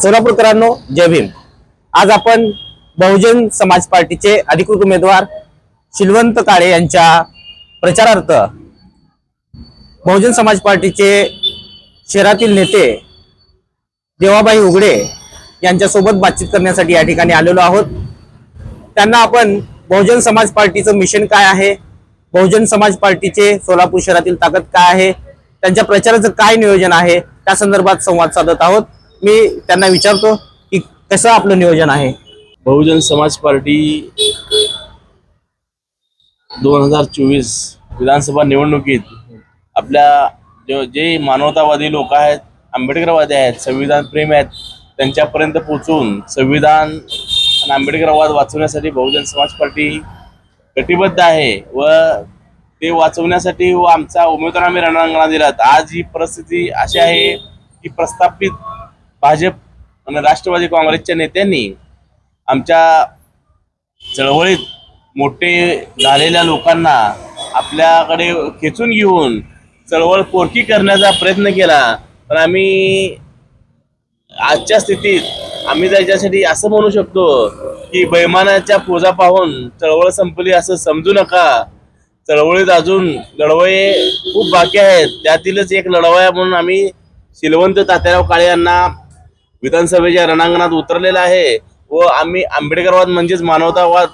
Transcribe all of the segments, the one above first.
सोलापूरकरांनो जय भीम. आज आपण बहुजन समाज पार्टीचे अधिकृत उमेदवार शिलवंत काळे यांच्या प्रचारार्थ बहुजन समाज पार्टीचे शहरातील नेते देवाबाई उघडे यांच्यासोबत बातचीत करण्यासाठी या ठिकाणी आलेलो आहोत. त्यांना आपण बहुजन समाज पार्टीचं मिशन काय आहे? बहुजन समाज पार्टीचे सोलापूर शहरातील ताकद काय आहे? त्यांच्या प्रचाराचं काय नियोजन आहे? त्या संदर्भात संवाद साधत आहोत. मी त्यांना विचारतो की कसं आपलं नियोजन आहे? बहुजन समाज पार्टी दोन हजार चोवीस विधानसभा निवडणुकीत आपल्या जे जे मानवतावादी लोक आहेत आंबेडकरवादी आहेत संविधान प्रेम आहेत त्यांच्यापर्यंत पोचून संविधान आणि आंबेडकरवाद वाचवण्यासाठी बहुजन समाज पार्टी कटिबद्ध आहे व ते वाचवण्यासाठी व आमचा उमेदवार आम्ही रणांगणात दिलात. आज ही परिस्थिती अशी आहे की प्रस्थापित भाजप आणि राष्ट्रवादी काँग्रेसच्या नेत्यांनी आमच्या चळवळीत मोठे झालेल्या लोकांना आपल्याकडे खेचून घेऊन चळवळ पोरकी करण्याचा प्रयत्न केला. पण आम्ही आजच्या स्थितीत आम्ही त्याच्यासाठी असं म्हणू शकतो की बैमानाच्या पूजा पाहून चळवळ संपली असं समजू नका. चळवळीत अजून लढवये खूप बाकी आहेत. त्यातीलच एक लढवया म्हणून आम्ही शिलवंत तात्याराव काळे यांना विधानसभेच्या रणांगणात उतरलेला आहे व आम्ही आंबेडकरवाद म्हणजेच मानवतावाद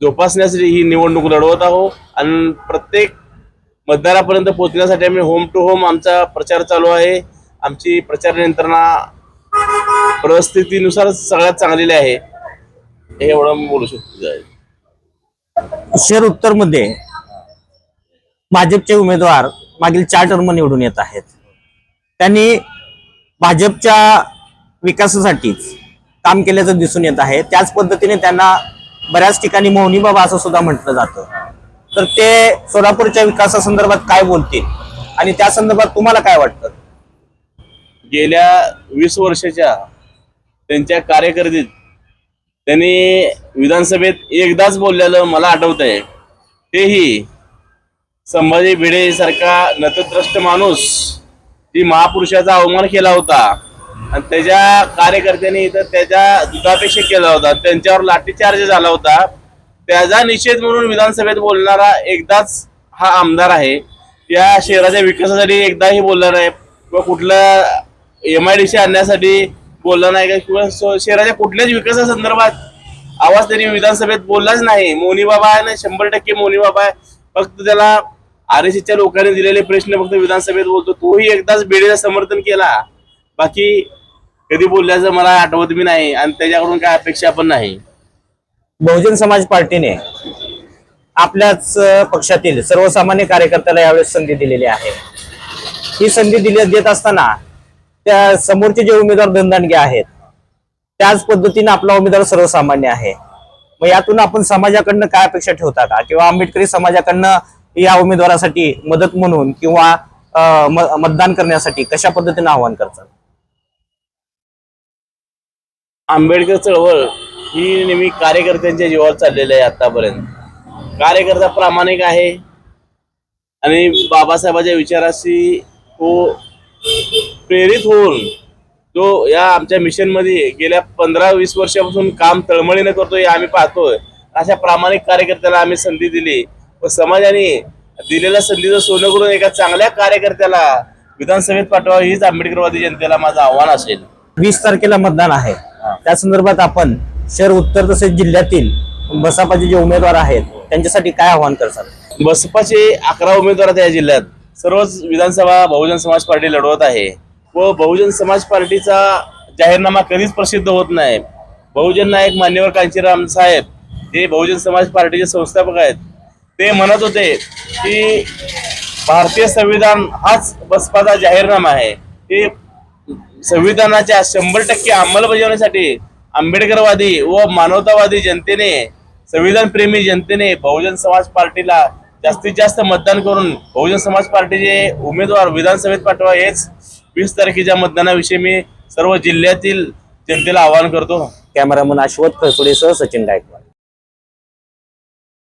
जोपासण्यासाठी ही निवडणूक लढवत आहोत. आणि प्रत्येक मतदारापर्यंत पोहोचण्यासाठी आम्ही होम टू होम आमचा प्रचार चालू आहे. आमची प्रचार यंत्रणा परिस्थितीनुसार सगळ्यात चांगलेली आहे. हे एवढं मी बोलू शकतो. शहर उत्तरमध्ये भाजपचे उमेदवार मागील चार टर्म निवडून येत आहेत. त्यांनी भाजपच्या विकासासाठीच काम केल्याचं दिसून येत आहे. त्याच पद्धतीने त्यांना बऱ्याच ठिकाणी मोहनी बाबा असं सुद्धा म्हटलं जातं. तर ते सोलापूरच्या विकासासंदर्भात काय बोलतील? आणि त्या संदर्भात तुम्हाला काय वाटतं? गेल्या वीस वर्षाच्या त्यांच्या कार्यकर्दीत त्यांनी विधानसभेत एकदाच बोललेलं मला आठवत आहे तेही संभाजी भिडे सारखा नतद्रष्ट माणूस ती महापुरुषाचा अवमान केला होता. आणि त्याच्या कार्यकर्त्यांनी इथं त्याच्या दुधापेक्षा केला होता. त्यांच्यावर लाठीचार्ज झाला होता. त्याचा निषेध म्हणून विधानसभेत बोलणारा एकदाच हा आमदार आहे. या शहराच्या विकासासाठी एकदाही बोलला नाही. किंवा कुठलं एम आय डी सी आणण्यासाठी बोलला नाही का? किंवा शहराच्या कुठल्याच विकासासंदर्भात आवाज त्यांनी विधानसभेत बोललाच नाही. मोनी बाबा आहे ना शंभर टक्के मोनी बाबा आहे. फक्त त्याला आर एस च्या लोकांनी दिलेले प्रश्न फक्त विधानसभेत बोलतो. तोही एकदाच बेडेचं समर्थन केला. बाकी कधी बोलल्याचं मला आठवत बी नाही आणि त्याच्याकडून काय अपेक्षा पण नाही. बहुजन समाज पार्टीने आपल्याच पक्षातील सर्वसामान्य कार्यकर्त्याला यावेळेस संधी दिलेली आहे. ही संधी दिली देत असताना त्या समोरचे जे उमेदवार धनदांडगे आहेत त्याच पद्धतीने आपला उमेदवार सर्वसामान्य आहे. मग यातून आपण समाजाकडनं काय अपेक्षा ठेवता का? किंवा आंबेडकरी समाजाकडनं या उमेदवारासाठी मदत म्हणून किंवा मतदान करण्यासाठी कशा पद्धतीने आवाहन करतात आंबेडकर चळवळ ही नेहमी कार्यकर्त्यांच्या जीवावर चाललेली आहे आतापर्यंत. कार्यकर्ता प्रामाणिक आहे. आणि बाबासाहेबांच्या विचाराशी तो प्रेरित होऊन तो या आमच्या मिशनमध्ये गेल्या पंधरा वीस वर्षापासून काम तळमळीनं करतो हे आम्ही पाहतोय. अशा प्रामाणिक कार्यकर्त्याला आम्ही संधी दिली. व समाजाने दिलेल्या संधीचं सोनं करून एका चांगल्या कार्यकर्त्याला विधानसभेत पाठवा हीच आंबेडकरवादी जनतेला माझं आव्हान असेल. वीस तारखेला मतदान आहे. त्या संदर्भात आपण शहर उत्तर तसेच जिल्ह्यातील बसपाचे जे उमेदवार आहेत त्यांच्यासाठी काय आवाहन करतात बसपाचे अकरा उमेदवार आहेत या जिल्ह्यात. सर्वच विधानसभा बहुजन समाज पार्टी लढवत आहे. व बहुजन समाज पार्टीचा जाहीरनामा कधीच प्रसिद्ध होत नाही. बहुजन नायक मान्यवर कांचीराम साहेब हे बहुजन समाज पार्टीचे संस्थापक आहेत. ते म्हणत होते की भारतीय संविधान हाच बसपाचा जाहीरनामा आहे. हे संविधानाच्या शंभर टक्के अंमलबजावणीसाठी आंबेडकरवादी व मानवतावादी जनतेने संविधान प्रेमी जनतेने बहुजन समाज पार्टीला जास्तीत जास्त मतदान करून बहुजन समाज पार्टीचे उमेदवार विधानसभेत पाठवा हेच वीस तारखेच्या मतदानाविषयी मी सर्व जिल्ह्यातील जनतेला आवाहन करतो. कॅमेरामन अश्वत खळसोडेसह सचिन गायकवाड.